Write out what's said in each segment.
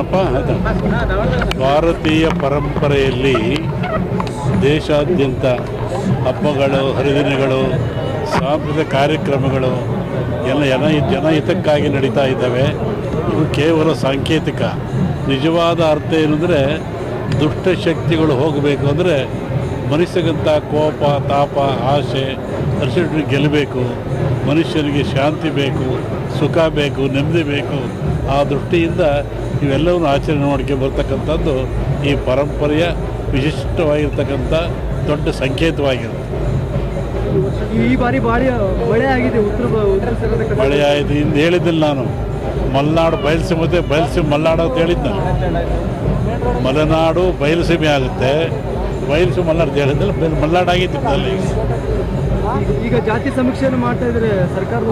ಏನಪ್ಪ ಭಾರತೀಯ ಪರಂಪರೆಯಲ್ಲಿ ದೇಶಾದ್ಯಂತ ಹಬ್ಬಗಳು, ಹರಿದಿನಗಳು, ಸಾಂಸ್ಕೃತಿಕ ಕಾರ್ಯಕ್ರಮಗಳು, ಎಲ್ಲ ಜನ ಜನಹಿತಕ್ಕಾಗಿ ನಡೀತಾ ಇದ್ದಾವೆ. ಇವು ಕೇವಲ ಸಾಂಕೇತಿಕ. ನಿಜವಾದ ಅರ್ಥ ಏನಂದರೆ, ದುಷ್ಟಶಕ್ತಿಗಳು ಹೋಗಬೇಕು ಅಂದರೆ ಮನುಷ್ಯಗಂತ ಕೋಪ, ತಾಪ, ಆಸೆ ಹರ್ಷಿಟ್ಟು ಗೆಲ್ಲಬೇಕು. ಮನುಷ್ಯನಿಗೆ ಶಾಂತಿ ಬೇಕು, ಸುಖ ಬೇಕು, ನೆಮ್ಮದಿ ಬೇಕು. ಆ ದೃಷ್ಟಿಯಿಂದ ಇವೆಲ್ಲವನ್ನು ಆಚರಣೆ ಮಾಡ್ಕೊಂಡು ಬರ್ತಕ್ಕಂಥದ್ದು ಈ ಪರಂಪರೆಯ ವಿಶಿಷ್ಟವಾಗಿರ್ತಕ್ಕಂಥ ದೊಡ್ಡ ಸಂಕೇತವಾಗಿರುತ್ತೆ. ಈ ಬಾರಿ ಭಾರಿ ಮಳೆ ಆಗಿದೆ ಉತ್ತರ ಮಳೆ ಆಯಿತು ಇಂದು ಹೇಳಿದ್ದಿಲ್ಲ ನಾನು. ಮಲೆನಾಡು ಬಯಲುಸೀಮೆ ಬಯಲುಸೀಮೆ ಮಲೆನಾಡು ಅಂತ ಹೇಳಿದ್ದೆ ನಾನು. ಮಲೆನಾಡು ಬಯಲುಸೀಮೆ ಆಗುತ್ತೆ. ಬಯಲುಸೀಮೆ ಮಲೆನಾಡು ಅಂತ ಹೇಳಿದ್ದಿಲ್ಲ ಮಲೆನಾಡು ಆಗಿತ್ತು ಅಲ್ಲಿ. ಈಗ- ಜಾತಿ ಸಮೀಕ್ಷೆಯನ್ನು ಮಾಡ್ತಾ ಇದ್ರೆ ಸರ್ಕಾರದ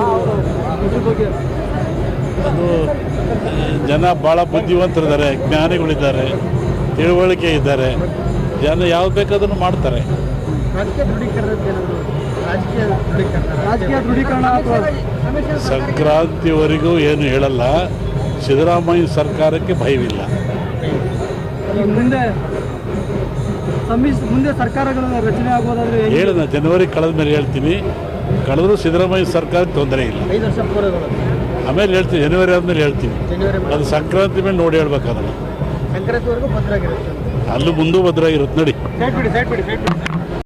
ಬಗ್ಗೆ. ಆ, ಜನ ಭಾಳ ಬುದ್ಧಿವಂತರಿದ್ದಾರೆ ಜ್ಞಾನಿಗಳಿದ್ದಾರೆ ತಿಳುವಳಿಕೆ ಇದ್ದಾರೆ. ಜನ ಯಾವ್ದು ಬೇಕಾದ್ರೂ ಮಾಡ್ತಾರೆ. ಸಂಕ್ರಾಂತಿವರೆಗೂ ಏನು ಹೇಳಲ್ಲ. ಸಿದ್ದರಾಮಯ್ಯ ಸರ್ಕಾರಕ್ಕೆ ಭಯವಿಲ್ಲ. ಮುಂದೆ ಸಮ್ಮಿಶ್ರ ಮುಂದೆ ಸರ್ಕಾರಗಳ ರಚನೆ ಆಗೋದಾದ್ರೆ ಹೆಂಗೆ? ಹೇಳಿದ ಜನವರಿ ಕಳೆದ ಮೇಲೆ ಹೇಳ್ತೀನಿ. ಕಳೆದರೂ ಸಿದ್ದರಾಮಯ್ಯ ಸರ್ಕಾರಕ್ಕೆ ತೊಂದರೆ ಇಲ್ಲ. ಆಮೇಲೆ ಹೇಳ್ತೀನಿ ಜನವರಿ ಆದಮೇಲೆ ಹೇಳ್ತೀನಿ. ಜನವರಿ ಅದು ಸಂಕ್ರಾಂತಿ ಮೇಲೆ ನೋಡಿ ಹೇಳ್ಬೇಕಾದ್ರೆ. ಸಂಕ್ರಾಂತಿವರೆಗೂ ಭದ್ರಾಗಿರುತ್ತೆ. ಅಲ್ಲೂ ಮುಂದೂ ಭದ್ರಾಗಿರುತ್ತೆ ನೋಡಿ.